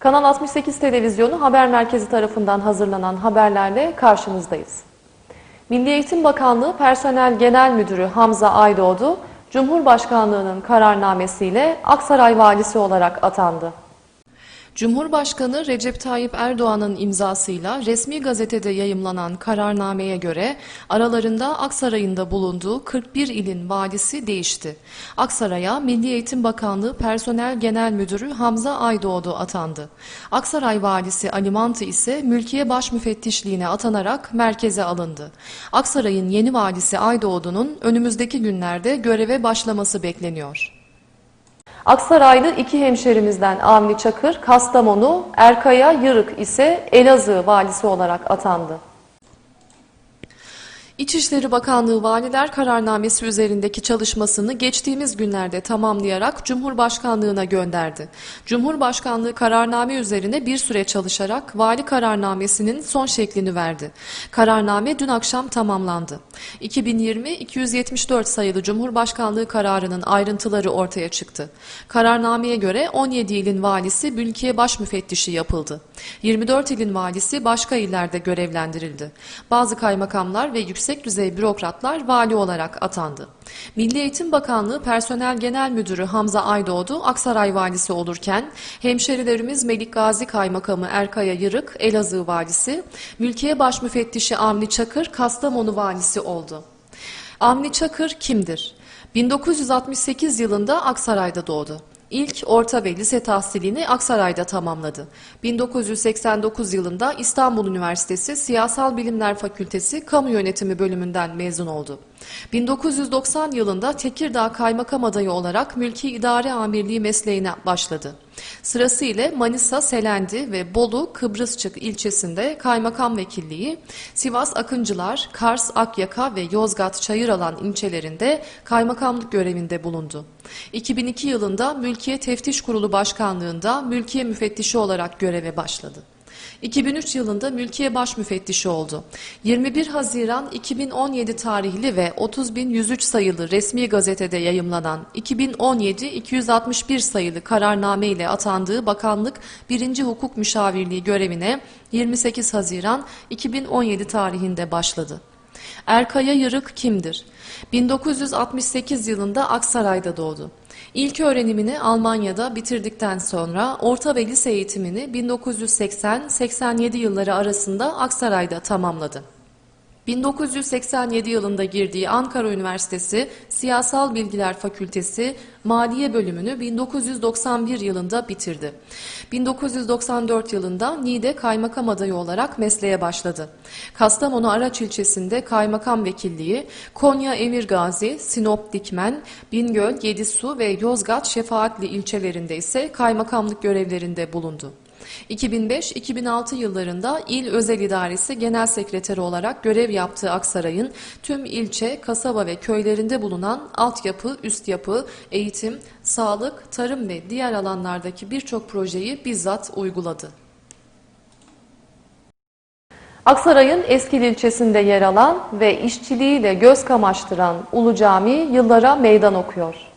Kanal 68 Televizyonu Haber Merkezi tarafından hazırlanan haberlerle karşınızdayız. Milli Eğitim Bakanlığı Personel Genel Müdürü Hamza Aydoğdu, Cumhurbaşkanlığının kararnamesiyle Aksaray Valisi olarak atandı. Cumhurbaşkanı Recep Tayyip Erdoğan'ın imzasıyla resmi gazetede yayımlanan kararnameye göre aralarında Aksaray'ın da bulunduğu 41 ilin valisi değişti. Aksaray'a Milli Eğitim Bakanlığı Personel Genel Müdürü Hamza Aydoğdu atandı. Aksaray Valisi Ali Mantı ise Mülkiye Baş Müfettişliğine atanarak merkeze alındı. Aksaray'ın yeni valisi Aydoğdu'nun önümüzdeki günlerde göreve başlaması bekleniyor. Aksaraylı iki hemşerimizden Avni Çakır, Kastamonu, Erkaya Yırık ise Elazığ valisi olarak atandı. İçişleri Bakanlığı Valiler Kararnamesi üzerindeki çalışmasını geçtiğimiz günlerde tamamlayarak Cumhurbaşkanlığına gönderdi. Cumhurbaşkanlığı kararname üzerine bir süre çalışarak vali kararnamesinin son şeklini verdi. Kararname dün akşam tamamlandı. 2020-274 sayılı Cumhurbaşkanlığı kararının ayrıntıları ortaya çıktı. Kararnameye göre 17 ilin valisi Mülkiye Baş Müfettişi yapıldı. 24 ilin valisi başka illerde görevlendirildi. Bazı kaymakamlar ve yüksek düzey bürokratlar vali olarak atandı. Milli Eğitim Bakanlığı Personel Genel Müdürü Hamza Aydoğdu Aksaray valisi olurken hemşerilerimiz Melik Gazi Kaymakamı Erkaya Yırık Elazığ valisi, Mülkiye Baş Müfettişi Avni Çakır Kastamonu valisi oldu. Avni Çakır kimdir? 1968 yılında Aksaray'da doğdu. İlk orta ve lise tahsilini Aksaray'da tamamladı. 1989 yılında İstanbul Üniversitesi Siyasal Bilimler Fakültesi Kamu Yönetimi bölümünden mezun oldu. 1990 yılında Tekirdağ Kaymakam adayı olarak Mülki İdare Amirliği mesleğine başladı. Sırasıyla Manisa, Selendi ve Bolu Kıbrısçık ilçesinde kaymakam vekilliği, Sivas Akıncılar, Kars Akyaka ve Yozgat Çayıralan ilçelerinde kaymakamlık görevinde bulundu. 2002 yılında Mülkiye Teftiş Kurulu Başkanlığında mülkiye müfettişi olarak göreve başladı. 2003 yılında Mülkiye Baş Müfettişi oldu. 21 Haziran 2017 tarihli ve 30.103 sayılı resmi gazetede yayımlanan 2017-261 sayılı kararname ile atandığı bakanlık 1. Hukuk Müşavirliği görevine 28 Haziran 2017 tarihinde başladı. Erkaya Yırık kimdir? 1968 yılında Aksaray'da doğdu. İlk öğrenimini Almanya'da bitirdikten sonra orta ve lise eğitimini 1980-87 yılları arasında Aksaray'da tamamladı. 1987 yılında girdiği Ankara Üniversitesi Siyasal Bilgiler Fakültesi Maliye bölümünü 1991 yılında bitirdi. 1994 yılında Niğde Kaymakam adayı olarak mesleğe başladı. Kastamonu Araç ilçesinde kaymakam vekilliği, Konya Emirgazi, Sinop Dikmen, Bingöl, Yedisu ve Yozgat Şefaatli ilçelerinde ise kaymakamlık görevlerinde bulundu. 2005-2006 yıllarında İl Özel İdaresi Genel Sekreteri olarak görev yaptığı Aksaray'ın tüm ilçe, kasaba ve köylerinde bulunan altyapı, üst yapı, eğitim, sağlık, tarım ve diğer alanlardaki birçok projeyi bizzat uyguladı. Aksaray'ın Eskil ilçesinde yer alan ve işçiliğiyle göz kamaştıran Ulu Cami yıllara meydan okuyor.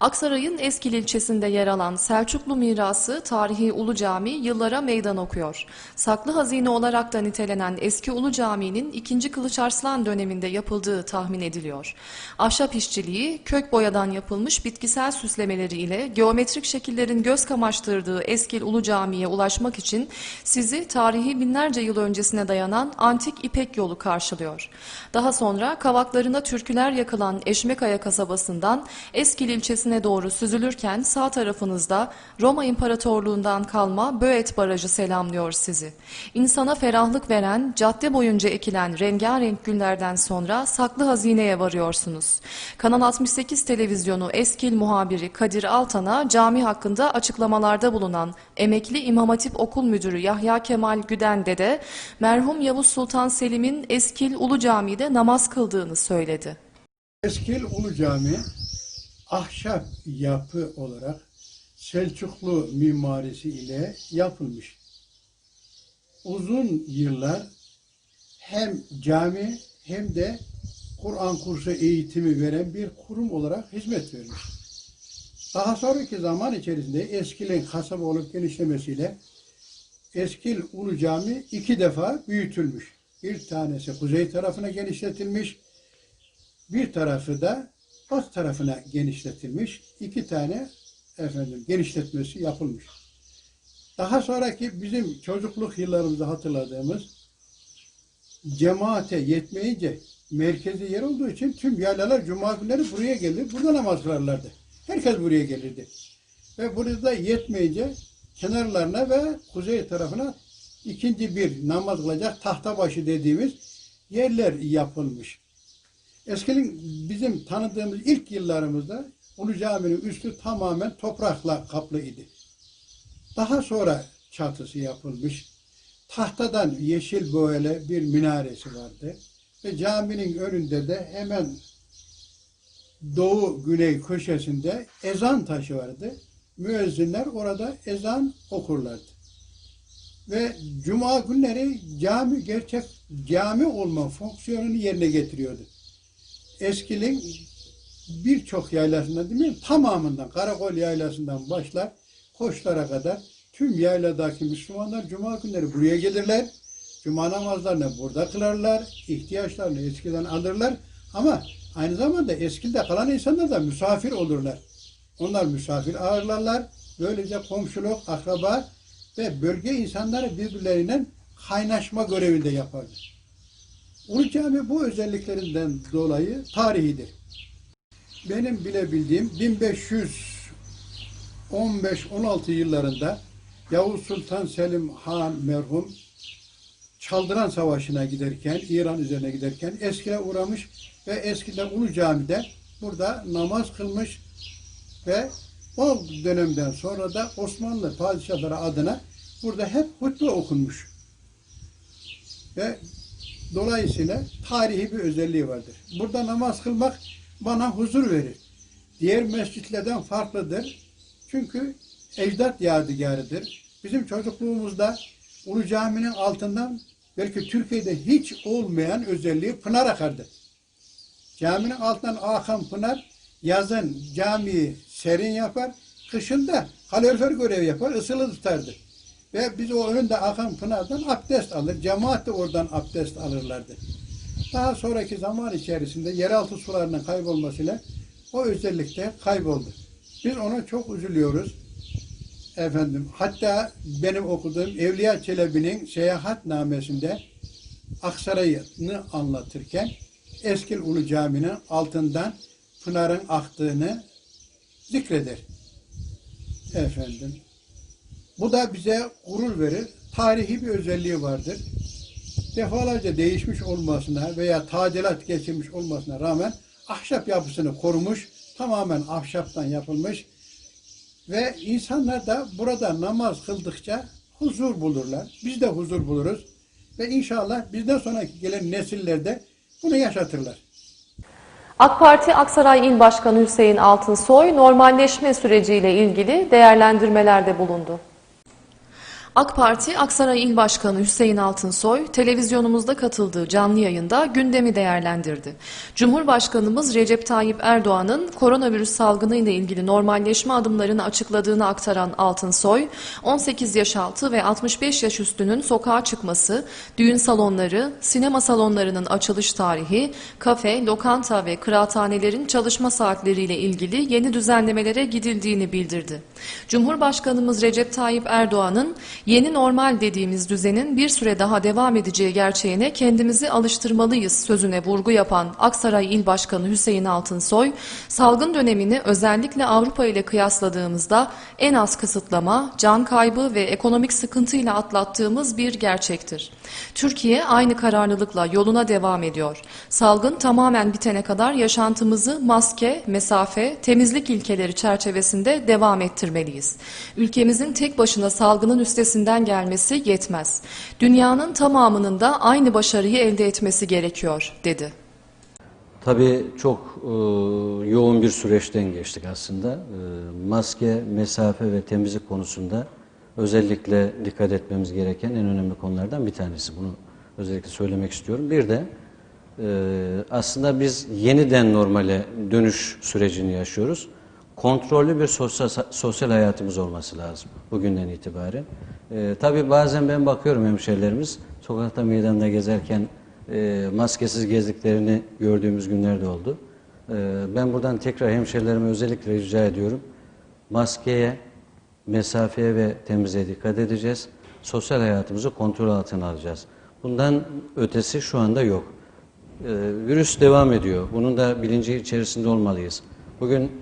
Aksaray'ın Eskil ilçesinde yer alan Selçuklu mirası tarihi Ulu Cami yıllara meydan okuyor. Saklı hazine olarak da nitelenen eski Ulu Cami'nin 2. Kılıç Arslan döneminde yapıldığı tahmin ediliyor. Ahşap işçiliği, kök boyadan yapılmış bitkisel süslemeleri ile geometrik şekillerin göz kamaştırdığı Eskil Ulu Cami'ye ulaşmak için sizi tarihi binlerce yıl öncesine dayanan antik İpek yolu karşılıyor. Daha sonra kavaklarına türküler yakılan Eşmekaya kasabasından Eskil ilçesine doğru süzülürken sağ tarafınızda Roma İmparatorluğundan kalma Böğet Barajı selamlıyor sizi. İnsana ferahlık veren, cadde boyunca ekilen rengarenk güllerden sonra saklı hazineye varıyorsunuz. Kanal 68 televizyonu Eskil muhabiri Kadir Altan'a cami hakkında açıklamalarda bulunan emekli İmam Hatip Okul Müdürü Yahya Kemal Güden'de de merhum Yavuz Sultan Selim'in Eskil Ulu Cami'de namaz kıldığını söyledi. Eskil Ulu Cami ahşap yapı olarak Selçuklu mimarisi ile yapılmış. Uzun yıllar hem cami hem de Kur'an kursu eğitimi veren bir kurum olarak hizmet vermiş. Daha sonraki zaman içerisinde Eskil'in kasaba olup genişlemesiyle Eskil Ulu Cami iki defa büyütülmüş. Bir tanesi kuzey tarafına genişletilmiş, bir tarafı da batı tarafına genişletilmiş. İki tane efendim genişletmesi yapılmış. Daha sonraki bizim çocukluk yıllarımızda hatırladığımız cemaate yetmeyince merkezi yer olduğu için tüm yaylalar cuma günleri buraya gelir. Burada namaz kılarlardı. Herkes buraya gelirdi. Ve burada yetmeyince kenarlarına ve kuzey tarafına ikinci bir namaz kılacak tahtabaşı dediğimiz yerler yapılmış. Eskinin bizim tanıdığımız ilk yıllarımızda Ulu Cami'nin üstü tamamen toprakla kaplı idi. Daha sonra çatısı yapılmış. Tahtadan yeşil böyle bir minaresi vardı. Ve caminin önünde de hemen doğu güney köşesinde ezan taşı vardı. Müezzinler orada ezan okurlardı. Ve cuma günleri cami gerçek cami olma fonksiyonunu yerine getiriyordu. Eskilin birçok yaylasından değil mi? Tamamından, Karakol yaylasından başlar, Koçlara kadar tüm yayladaki Müslümanlar cuma günleri buraya gelirler. Cuma namazlarını burada kılarlar, ihtiyaçlarını eskiden alırlar. Ama aynı zamanda eskide kalan insanlar da misafir olurlar. Onlar misafir ağırlarlar. Böylece komşuluk, akraba ve bölge insanları birbirleriyle kaynaşma görevinde yaparlar. Ulu Cami bu özelliklerinden dolayı tarihidir. Benim bilebildiğim 1515-16 yıllarında Yavuz Sultan Selim Han merhum Çaldıran Savaşı'na giderken, İran üzerine giderken Eskil'e uğramış ve Eskil'de Ulu Cami'de burada namaz kılmış ve o dönemden sonra da Osmanlı padişahları adına burada hep hutbe okunmuş. Ve dolayısıyla tarihi bir özelliği vardır. Burada namaz kılmak bana huzur verir. Diğer mescitlerden farklıdır. Çünkü ecdat yadigarıdır. Bizim çocukluğumuzda Ulu Cami'nin altından belki Türkiye'de hiç olmayan özelliği pınar akardı. Caminin altından akan pınar yazın camiyi serin yapar, kışın da kalorifer görevi yapar, ısılı tutardı. Ve biz o önünde akan pınardan abdest alır, cemaat de oradan abdest alırlardı. Daha sonraki zaman içerisinde yeraltı sularının kaybolmasıyla o özellik de kayboldu. Biz ona çok üzülüyoruz. Efendim, hatta benim okuduğum Evliya Çelebi'nin seyahatnamesinde Aksaray'ını anlatırken Eskil Ulu Cami'nin altından Pınar'ın aktığını zikreder. Efendim. Bu da bize gurur verir. Tarihi bir özelliği vardır. Defalarca değişmiş olmasına veya tadilat geçirmiş olmasına rağmen ahşap yapısını korumuş, tamamen ahşaptan yapılmış ve insanlar da burada namaz kıldıkça huzur bulurlar. Biz de huzur buluruz ve inşallah bizden sonraki gelen nesiller de bunu yaşatırlar. AK Parti Aksaray İl Başkanı Hüseyin Altınsoy normalleşme süreciyle ilgili değerlendirmelerde bulundu. AK Parti Aksaray İl Başkanı Hüseyin Altınsoy televizyonumuzda katıldığı canlı yayında gündemi değerlendirdi. Cumhurbaşkanımız Recep Tayyip Erdoğan'ın koronavirüs salgını ile ilgili normalleşme adımlarını açıkladığını aktaran Altınsoy, 18 yaş altı ve 65 yaş üstünün sokağa çıkması, düğün salonları, sinema salonlarının açılış tarihi, kafe, lokanta ve kıraathanelerin çalışma saatleriyle ilgili yeni düzenlemelere gidildiğini bildirdi. Cumhurbaşkanımız Recep Tayyip Erdoğan'ın yeni normal dediğimiz düzenin bir süre daha devam edeceği gerçeğine kendimizi alıştırmalıyız sözüne vurgu yapan Aksaray İl Başkanı Hüseyin Altınsoy, salgın dönemini özellikle Avrupa ile kıyasladığımızda en az kısıtlama, can kaybı ve ekonomik sıkıntıyla atlattığımız bir gerçektir. Türkiye aynı kararlılıkla yoluna devam ediyor. Salgın tamamen bitene kadar yaşantımızı maske, mesafe, temizlik ilkeleri çerçevesinde devam ettirmeliyiz. Ülkemizin tek başına salgının üstesinden gelmesi yetmez. Dünyanın tamamının da aynı başarıyı elde etmesi gerekiyor, dedi. Tabii çok e, yoğun bir süreçten geçtik aslında. E, maske, mesafe ve temizlik konusunda özellikle dikkat etmemiz gereken en önemli konulardan bir tanesi. Bunu özellikle söylemek istiyorum. Bir de e, aslında biz yeniden normale dönüş sürecini yaşıyoruz. kontrollü bir sosyal, sosyal hayatımız olması lazım bugünden itibaren. E, tabii bazen ben bakıyorum hemşehrilerimiz sokakta meydanda gezerken e, maskesiz gezdiklerini gördüğümüz günlerde oldu. E, ben buradan tekrar hemşehrilerime özellikle rica ediyorum. Maskeye, mesafeye ve temizliğe dikkat edeceğiz. Sosyal hayatımızı kontrol altına alacağız. Bundan ötesi şu anda yok. Ee, virüs devam ediyor. Bunun da bilinci içerisinde olmalıyız. Bugün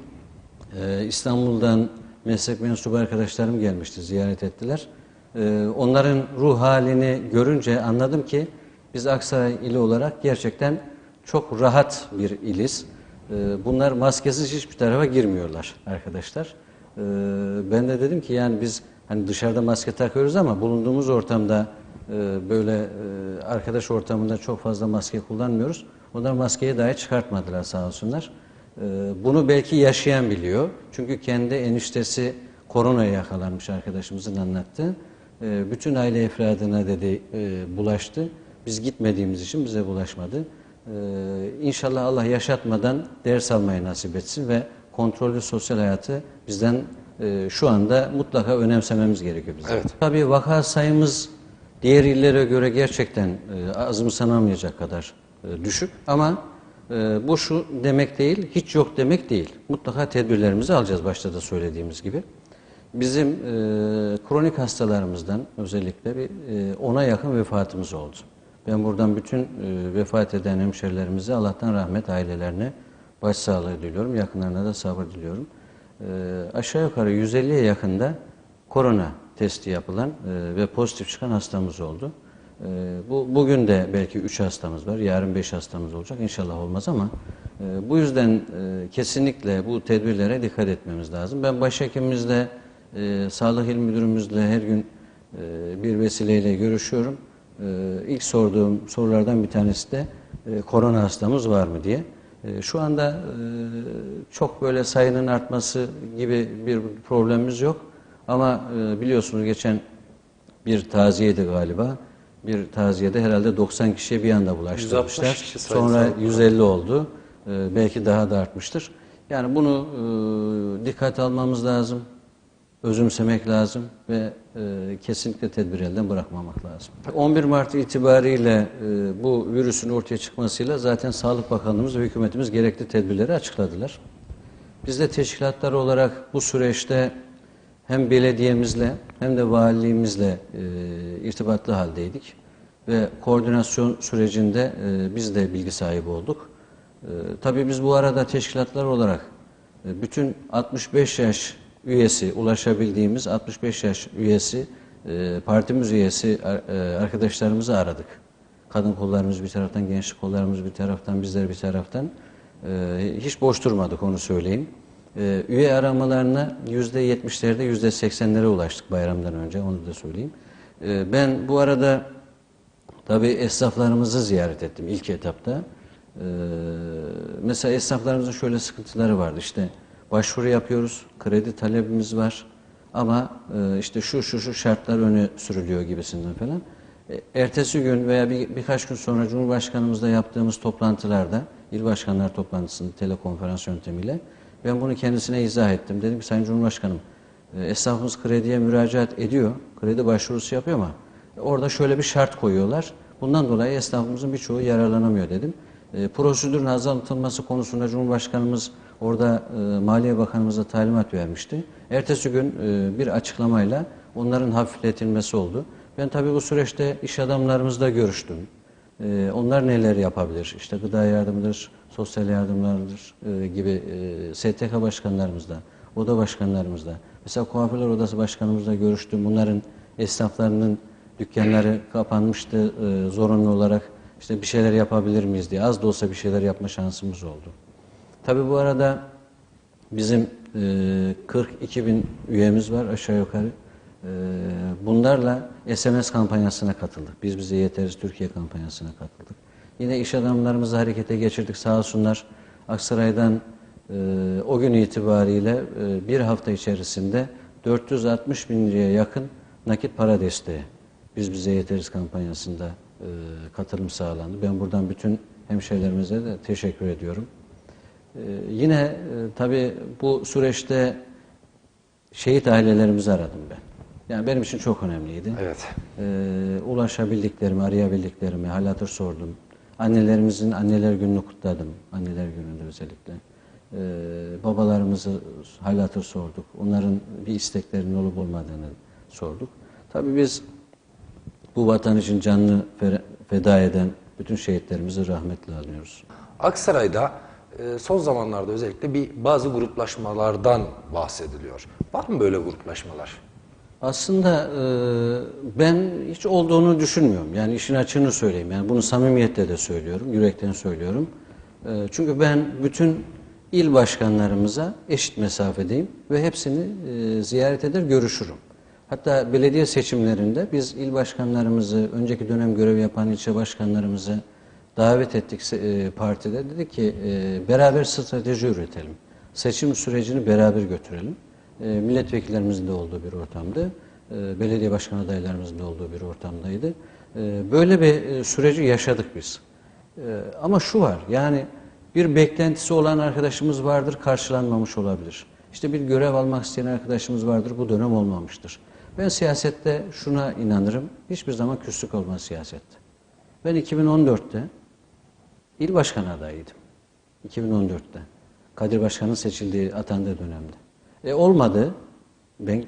e, İstanbul'dan meslek mensubu arkadaşlarım gelmişti, ziyaret ettiler. Ee, onların ruh halini görünce anladım ki biz Aksaray ili olarak gerçekten çok rahat bir iliz. Ee, bunlar maskesiz hiçbir tarafa girmiyorlar arkadaşlar. Ee, ben de dedim ki yani biz hani dışarıda maske takıyoruz ama bulunduğumuz ortamda e, böyle e, arkadaş ortamında çok fazla maske kullanmıyoruz. Onlar maskeyi dahi çıkartmadılar sağ olsunlar. Bunu belki yaşayan biliyor. Çünkü kendi eniştesi koronaya yakalanmış arkadaşımızın anlattığı. Ee, bütün aile efradına dedi e, bulaştı. Biz gitmediğimiz için bize bulaşmadı. Ee, İnşallah Allah yaşatmadan ders almayı nasip etsin ve kontrollü sosyal hayatı bizden e, şu anda mutlaka önemsememiz gerekiyor bizim. Evet. Tabii vaka sayımız diğer illere göre gerçekten e, azımsanamayacak kadar e, düşük ama e, bu şu demek değil, hiç yok demek değil. Mutlaka tedbirlerimizi alacağız başta da söylediğimiz gibi. Bizim e, kronik hastalarımızdan özellikle bir e, ona yakın vefatımız oldu. Ben buradan bütün e, vefat eden hemşerilerimize Allah'tan rahmet ailelerine başsağlığı diliyorum. Yakınlarına da sabır diliyorum. E, aşağı yukarı 150'ye yakında korona testi yapılan e, ve pozitif çıkan hastamız oldu. E, bu Bugün de belki 3 hastamız var, yarın 5 hastamız olacak. İnşallah olmaz ama e, bu yüzden e, kesinlikle bu tedbirlere dikkat etmemiz lazım. Ben başhekimimizle, e, sağlık il müdürümüzle her gün e, bir vesileyle görüşüyorum. E, ilk sorduğum sorulardan bir tanesi de e, korona hastamız var mı diye. E, Şu anda e, çok böyle sayının artması gibi bir problemimiz yok. Ama e, biliyorsunuz geçen bir taziyeydi galiba. Bir taziyede herhalde 90 kişiye bir anda bulaştırmışlar. 160 kişi sayısı Sonra var. 150 oldu. E, Belki daha da artmıştır. Yani bunu e, dikkat almamız lazım. Özümsemek lazım ve e, kesinlikle tedbir elden bırakmamak lazım. 11 Mart itibariyle e, bu virüsün ortaya çıkmasıyla zaten Sağlık Bakanlığımız ve hükümetimiz gerekli tedbirleri açıkladılar. Biz de teşkilatlar olarak bu süreçte hem belediyemizle hem de valiliğimizle e, irtibatlı haldeydik. Ve koordinasyon sürecinde e, biz de bilgi sahibi olduk. E, tabii biz bu arada teşkilatlar olarak e, bütün 65 yaş üyesi, ulaşabildiğimiz 65 yaş üyesi, e, partimiz üyesi e, arkadaşlarımızı aradık. Kadın kollarımız bir taraftan, gençlik kollarımız bir taraftan, bizler bir taraftan. E, hiç boş durmadık onu söyleyeyim. Üye aramalarına %70'lerde %80'lere ulaştık bayramdan önce onu da söyleyeyim. Ben bu arada tabii esnaflarımızı ziyaret ettim ilk etapta. Mesela esnaflarımızın şöyle sıkıntıları vardı. İşte başvuru yapıyoruz, kredi talebimiz var ama e, işte şu şu şu şartlar öne sürülüyor gibisinden falan. E, ertesi gün veya bir, birkaç gün sonra Cumhurbaşkanımızla yaptığımız toplantılarda, il başkanlar toplantısında telekonferans yöntemiyle ben bunu kendisine izah ettim. Dedim ki Sayın Cumhurbaşkanım, e, esnafımız krediye müracaat ediyor, kredi başvurusu yapıyor ama orada şöyle bir şart koyuyorlar. Bundan dolayı esnafımızın birçoğu yararlanamıyor dedim. E, prosedürün azaltılması konusunda Cumhurbaşkanımız orada e, Maliye Bakanımıza talimat vermişti. Ertesi gün e, bir açıklamayla onların hafifletilmesi oldu. Ben tabii bu süreçte iş adamlarımızla görüştüm. E, onlar neler yapabilir? İşte gıda yardımıdır, sosyal yardımlardır e, gibi e, STK başkanlarımızla, oda başkanlarımızla, mesela kuaförler odası başkanımızla görüştüm. Bunların esnaflarının dükkanları kapanmıştı e, zorunlu olarak. İşte bir şeyler yapabilir miyiz diye az da olsa bir şeyler yapma şansımız oldu. Tabii bu arada bizim e, 42 bin üyemiz var aşağı yukarı. E, bunlarla SMS kampanyasına katıldık. Biz bize yeteriz Türkiye kampanyasına katıldık. Yine iş adamlarımızı harekete geçirdik sağ olsunlar. Aksaray'dan e, o gün itibariyle e, bir hafta içerisinde 460 bin liraya yakın nakit para desteği. Biz bize yeteriz kampanyasında e, katılım sağlandı. Ben buradan bütün hemşehrilerimize de teşekkür ediyorum. Ee, yine e, tabii bu süreçte şehit ailelerimizi aradım ben. Yani benim için çok önemliydi. Evet. Ee, ulaşabildiklerimi, arayabildiklerimi hal hatır sordum. Annelerimizin anneler gününü kutladım. Anneler gününde özellikle. Ee, babalarımızı hal hatır sorduk. Onların bir isteklerinin olup olmadığını sorduk. Tabii biz bu vatan için canını fe- feda eden bütün şehitlerimizi rahmetle anıyoruz. Aksaray'da e, son zamanlarda özellikle bir bazı gruplaşmalardan bahsediliyor. Var mı böyle gruplaşmalar? Aslında e, ben hiç olduğunu düşünmüyorum. Yani işin açığını söyleyeyim. Yani bunu samimiyetle de söylüyorum, yürekten söylüyorum. E, çünkü ben bütün il başkanlarımıza eşit mesafedeyim ve hepsini e, ziyaret eder, görüşürüm. Hatta belediye seçimlerinde biz il başkanlarımızı, önceki dönem görev yapan ilçe başkanlarımızı davet ettik e, partide. Dedik ki e, beraber strateji üretelim. Seçim sürecini beraber götürelim. E, milletvekillerimizin de olduğu bir ortamdı. Belediye başkan adaylarımızın da olduğu bir ortamdaydı. Böyle bir süreci yaşadık biz. Ama şu var yani bir beklentisi olan arkadaşımız vardır karşılanmamış olabilir. İşte bir görev almak isteyen arkadaşımız vardır bu dönem olmamıştır. Ben siyasette şuna inanırım. Hiçbir zaman küslük olmaz siyasette. Ben 2014'te il başkanı adayıydım. 2014'te. Kadir Başkan'ın seçildiği, atandığı dönemde. E olmadı. Ben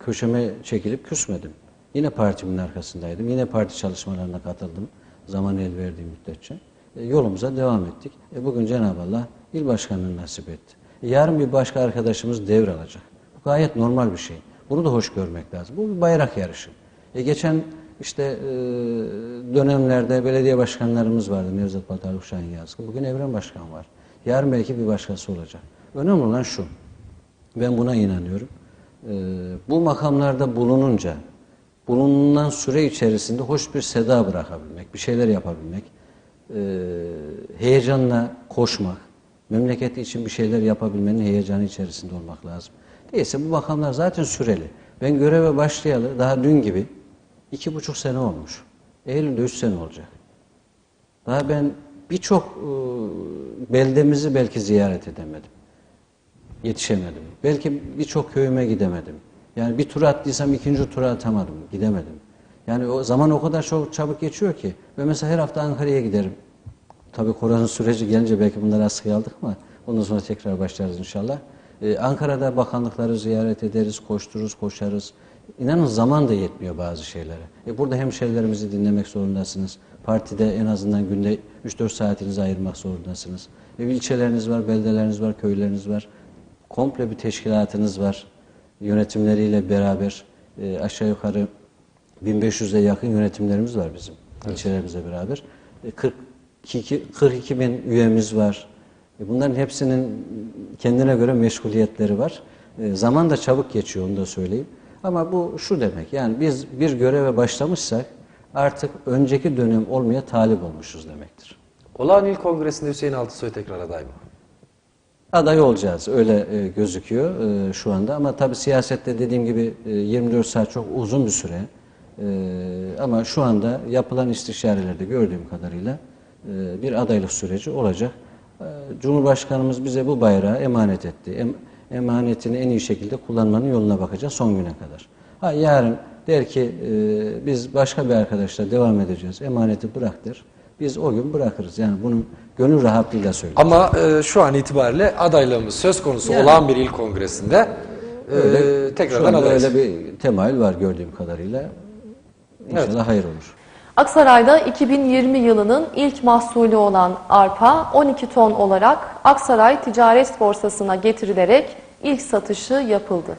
köşeme çekilip küsmedim. Yine partimin arkasındaydım. Yine parti çalışmalarına katıldım. Zaman el verdiği müddetçe. E, yolumuza devam ettik. E, bugün Cenab-ı Allah il başkanını nasip etti. E, yarın bir başka arkadaşımız devralacak. Bu gayet normal bir şey. Bunu da hoş görmek lazım. Bu bir bayrak yarışı. E, geçen işte e, dönemlerde belediye başkanlarımız vardı. Nevzat Batar Uşak'ın yazgı. Bugün Evren Başkan var. Yarın belki bir başkası olacak. Önemli olan şu. Ben buna inanıyorum. E, bu makamlarda bulununca bulunan süre içerisinde hoş bir seda bırakabilmek, bir şeyler yapabilmek, e, heyecanla koşmak, memleketi için bir şeyler yapabilmenin heyecanı içerisinde olmak lazım. Değilse bu makamlar zaten süreli. Ben göreve başlayalı daha dün gibi iki buçuk sene olmuş. Eylül'de üç sene olacak. Daha ben birçok e, beldemizi belki ziyaret edemedim. Yetişemedim. Belki birçok köyüme gidemedim. Yani bir tur attıysam ikinci tura atamadım, gidemedim. Yani o zaman o kadar çok çabuk geçiyor ki. Ve mesela her hafta Ankara'ya giderim. Tabii korona süreci gelince belki bunları askıya aldık ama ondan sonra tekrar başlarız inşallah. Ee, Ankara'da bakanlıkları ziyaret ederiz, koştururuz, koşarız. İnanın zaman da yetmiyor bazı şeylere. E burada hemşerilerimizi dinlemek zorundasınız. Partide en azından günde 3-4 saatinizi ayırmak zorundasınız. E, ilçeleriniz var, beldeleriniz var, köyleriniz var. Komple bir teşkilatınız var. Yönetimleriyle beraber e, aşağı yukarı 1500'e yakın yönetimlerimiz var bizim ilçelerimizle beraber. E, 42, 42 bin üyemiz var. E, Bunların hepsinin kendine göre meşguliyetleri var. E, Zaman da çabuk geçiyor onu da söyleyeyim. Ama bu şu demek yani biz bir göreve başlamışsak artık önceki dönem olmaya talip olmuşuz demektir. Olağan İl Kongresi'nde Hüseyin Altısoy tekrar aday mı? Aday olacağız öyle e, gözüküyor e, şu anda ama tabii siyasette dediğim gibi e, 24 saat çok uzun bir süre E, ama şu anda yapılan istişarelerde gördüğüm kadarıyla e, bir adaylık süreci olacak. E, Cumhurbaşkanımız bize bu bayrağı emanet etti. Em, emanetini en iyi şekilde kullanmanın yoluna bakacağız son güne kadar. Ha yarın der ki e, biz başka bir arkadaşla devam edeceğiz emaneti bırak der. Biz o gün bırakırız yani bunu gönül rahatlığıyla söylüyorum. Ama e, şu an itibariyle adaylığımız söz konusu Yani- olağan bir il kongresinde e, Öyle, şu tekrardan adayız. öyle bir temayül var gördüğüm kadarıyla. İnşallah hayır olur. Aksaray'da 2020 yılının ilk mahsulü olan arpa 12 ton olarak Aksaray Ticaret Borsası'na getirilerek ilk satışı yapıldı.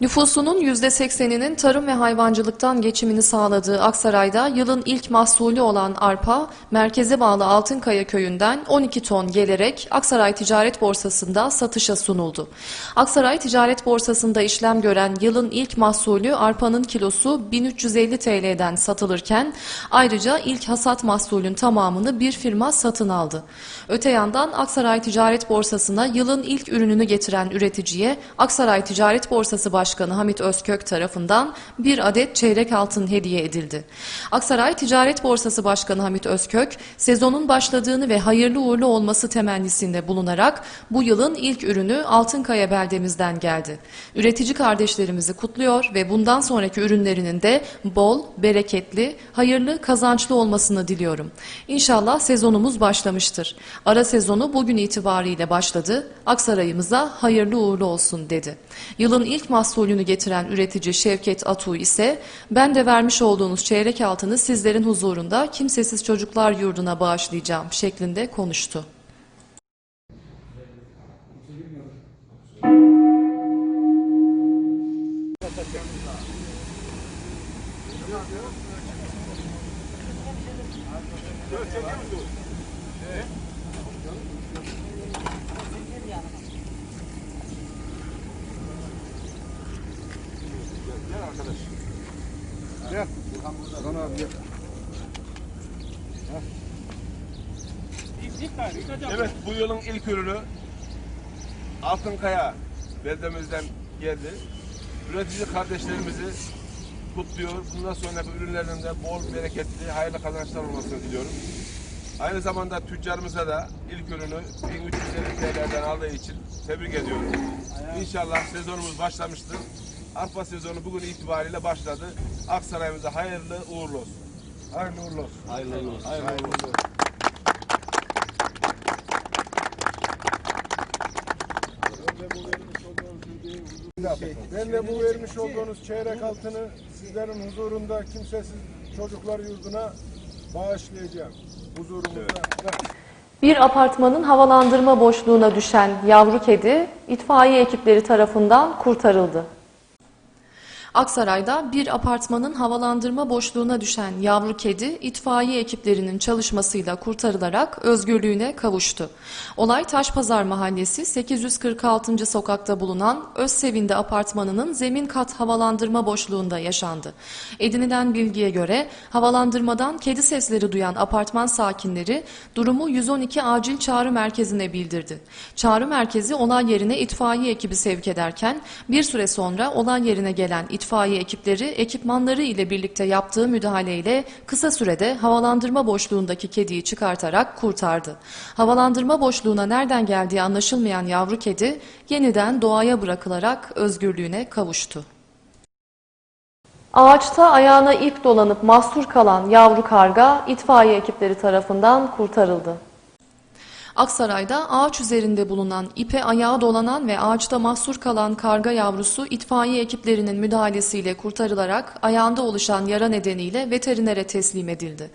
Nüfusunun %80'inin tarım ve hayvancılıktan geçimini sağladığı Aksaray'da yılın ilk mahsulü olan arpa, merkeze bağlı Altınkaya köyünden 12 ton gelerek Aksaray Ticaret Borsası'nda satışa sunuldu. Aksaray Ticaret Borsası'nda işlem gören yılın ilk mahsulü arpanın kilosu 1350 TL'den satılırken ayrıca ilk hasat mahsulün tamamını bir firma satın aldı. Öte yandan Aksaray Ticaret Borsası'na yılın ilk ürününü getiren üreticiye Aksaray Ticaret Borsası Başkanı Hamit Özkök tarafından bir adet çeyrek altın hediye edildi. Aksaray Ticaret Borsası Başkanı Hamit Özkök, sezonun başladığını ve hayırlı uğurlu olması temennisinde bulunarak bu yılın ilk ürünü Altınkaya beldemizden geldi. Üretici kardeşlerimizi kutluyor ve bundan sonraki ürünlerinin de bol, bereketli, hayırlı, kazançlı olmasını diliyorum. İnşallah sezonumuz başlamıştır. Ara sezonu bugün itibariyle başladı. Aksaray'ımıza hayırlı uğurlu olsun dedi. Yılın ilk mahsulünü getiren üretici Şevket Atu ise ben de vermiş olduğunuz çeyrek altını sizlerin huzurunda kimsesiz çocuklar yurduna bağışlayacağım şeklinde konuştu. Evet bu yılın ilk ürünü Altınkaya beldemizden geldi. Üretici kardeşlerimizi kutluyor. Bundan sonraki ürünlerinde bol, bereketli, hayırlı kazançlar olmasını diliyorum. Aynı zamanda tüccarımıza da ilk ürünü 1350 TL'den aldığı için tebrik ediyorum. İnşallah sezonumuz başlamıştır. Arpa sezonu bugün itibariyle başladı. Aksaray'ımıza hayırlı uğurlu olsun. Hayırlı uğurlu olsun. Hayırlı uğurlu olsun. Hayırlı uğurlu olsun. Ben de bu vermiş olduğunuz çeyrek altını sizlerin huzurunda kimsesiz çocuklar yurduna bağışlayacağım. Huzurumuzda. Bir apartmanın havalandırma boşluğuna düşen yavru kedi itfaiye ekipleri tarafından kurtarıldı. Aksaray'da bir apartmanın havalandırma boşluğuna düşen yavru kedi itfaiye ekiplerinin çalışmasıyla kurtarılarak özgürlüğüne kavuştu. Olay Taşpazar Mahallesi 846. sokakta bulunan Özsevinde apartmanının zemin kat havalandırma boşluğunda yaşandı. Edinilen bilgiye göre havalandırmadan kedi sesleri duyan apartman sakinleri durumu 112 acil çağrı merkezine bildirdi. Çağrı merkezi olay yerine itfaiye ekibi sevk ederken bir süre sonra olay yerine gelen itfaiye ekipleri ekipmanları ile birlikte yaptığı müdahaleyle kısa sürede havalandırma boşluğundaki kediyi çıkartarak kurtardı. Havalandırma boşluğuna nereden geldiği anlaşılmayan yavru kedi yeniden doğaya bırakılarak özgürlüğüne kavuştu. Ağaçta ayağına ip dolanıp mahsur kalan yavru karga itfaiye ekipleri tarafından kurtarıldı. Aksaray'da ağaç üzerinde bulunan ipe ayağı dolanan ve ağaçta mahsur kalan karga yavrusu itfaiye ekiplerinin müdahalesiyle kurtarılarak ayağında oluşan yara nedeniyle veterinere teslim edildi.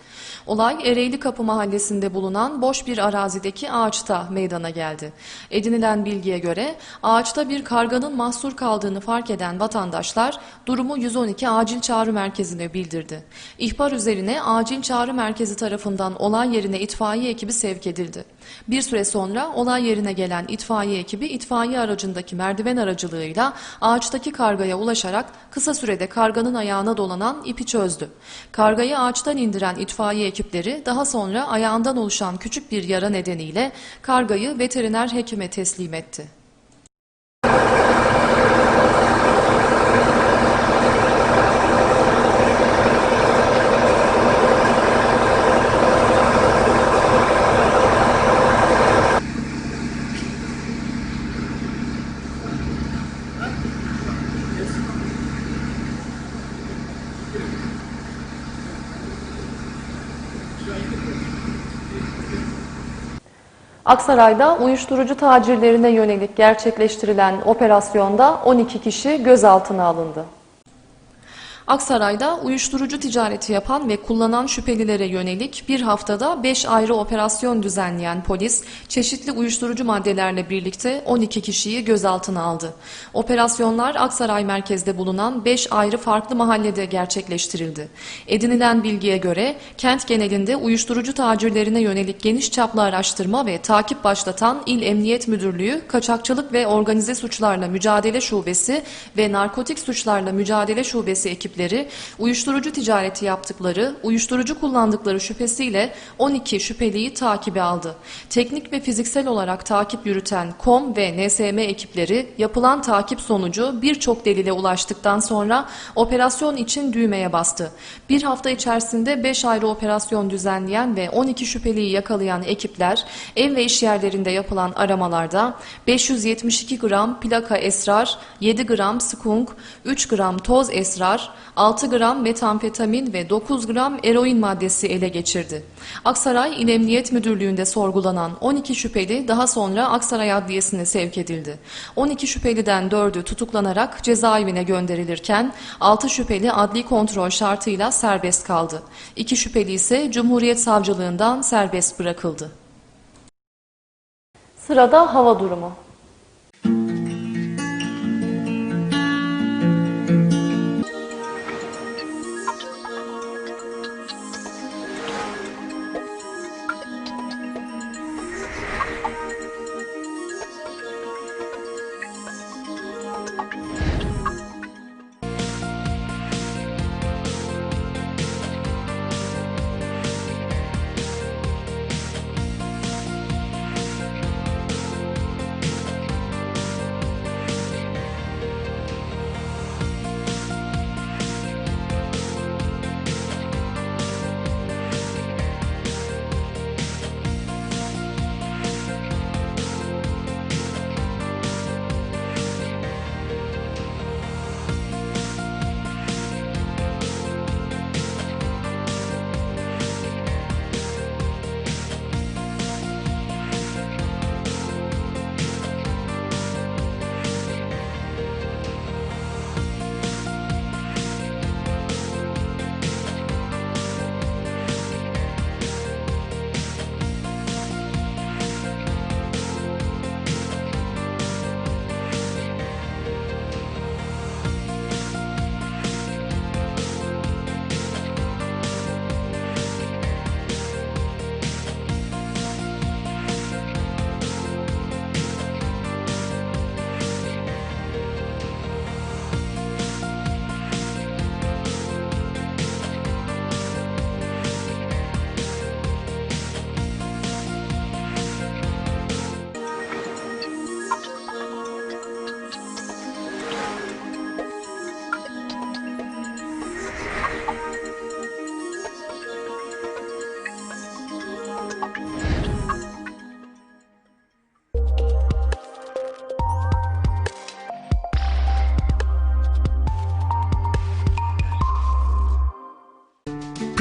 Olay Ereğli Kapı mahallesinde bulunan boş bir arazideki ağaçta meydana geldi. Edinilen bilgiye göre ağaçta bir karganın mahsur kaldığını fark eden vatandaşlar durumu 112 acil çağrı merkezine bildirdi. İhbar üzerine acil çağrı merkezi tarafından olay yerine itfaiye ekibi sevk edildi. Bir süre sonra olay yerine gelen itfaiye ekibi itfaiye aracındaki merdiven aracılığıyla ağaçtaki kargaya ulaşarak kısa sürede karganın ayağına dolanan ipi çözdü. Kargayı ağaçtan indiren itfaiye ekipleri daha sonra ayağından oluşan küçük bir yara nedeniyle kargayı veteriner hekime teslim etti. Aksaray'da uyuşturucu tacirlerine yönelik gerçekleştirilen operasyonda 12 kişi gözaltına alındı. Aksaray'da uyuşturucu ticareti yapan ve kullanan şüphelilere yönelik bir haftada 5 ayrı operasyon düzenleyen polis, çeşitli uyuşturucu maddelerle birlikte 12 kişiyi gözaltına aldı. Operasyonlar Aksaray merkezde bulunan 5 ayrı farklı mahallede gerçekleştirildi. Edinilen bilgiye göre kent genelinde uyuşturucu tacirlerine yönelik geniş çaplı araştırma ve takip başlatan İl Emniyet Müdürlüğü, Kaçakçılık ve Organize Suçlarla Mücadele Şubesi ve Narkotik Suçlarla Mücadele Şubesi ekipleri ekipleri uyuşturucu ticareti yaptıkları, uyuşturucu kullandıkları şüphesiyle 12 şüpheliyi takibe aldı. Teknik ve fiziksel olarak takip yürüten KOM ve NSM ekipleri yapılan takip sonucu birçok delile ulaştıktan sonra operasyon için düğmeye bastı. Bir hafta içerisinde 5 ayrı operasyon düzenleyen ve 12 şüpheliyi yakalayan ekipler ev ve iş yerlerinde yapılan aramalarda 572 gram plaka esrar, 7 gram skunk, 3 gram toz esrar, 6 gram metamfetamin ve 9 gram eroin maddesi ele geçirdi. Aksaray İl Emniyet Müdürlüğü'nde sorgulanan 12 şüpheli daha sonra Aksaray Adliyesi'ne sevk edildi. 12 şüpheliden 4'ü tutuklanarak cezaevine gönderilirken 6 şüpheli adli kontrol şartıyla serbest kaldı. 2 şüpheli ise Cumhuriyet Savcılığından serbest bırakıldı. Sırada hava durumu.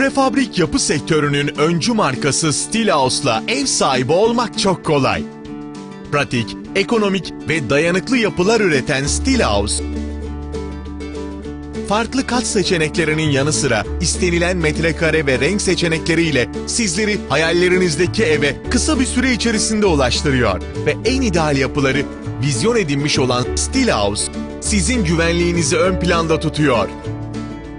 Prefabrik yapı sektörünün öncü markası Stilhaus'la ev sahibi olmak çok kolay. Pratik, ekonomik ve dayanıklı yapılar üreten Stilhaus, farklı kat seçeneklerinin yanı sıra istenilen metrekare ve renk seçenekleriyle sizleri hayallerinizdeki eve kısa bir süre içerisinde ulaştırıyor. Ve en ideal yapıları vizyon edinmiş olan Stilhaus, sizin güvenliğinizi ön planda tutuyor.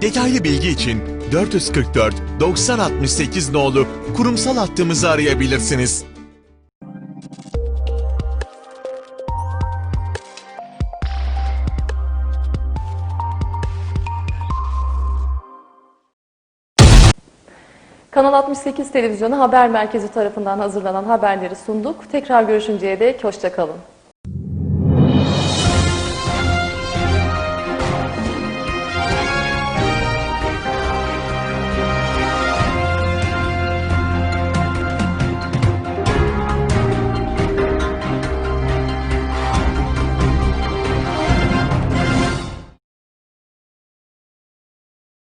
Detaylı bilgi için 444 9068 nolu kurumsal hattımızı arayabilirsiniz. Kanal 68 Televizyonu Haber Merkezi tarafından hazırlanan haberleri sunduk. Tekrar görüşünceye dek hoşçakalın.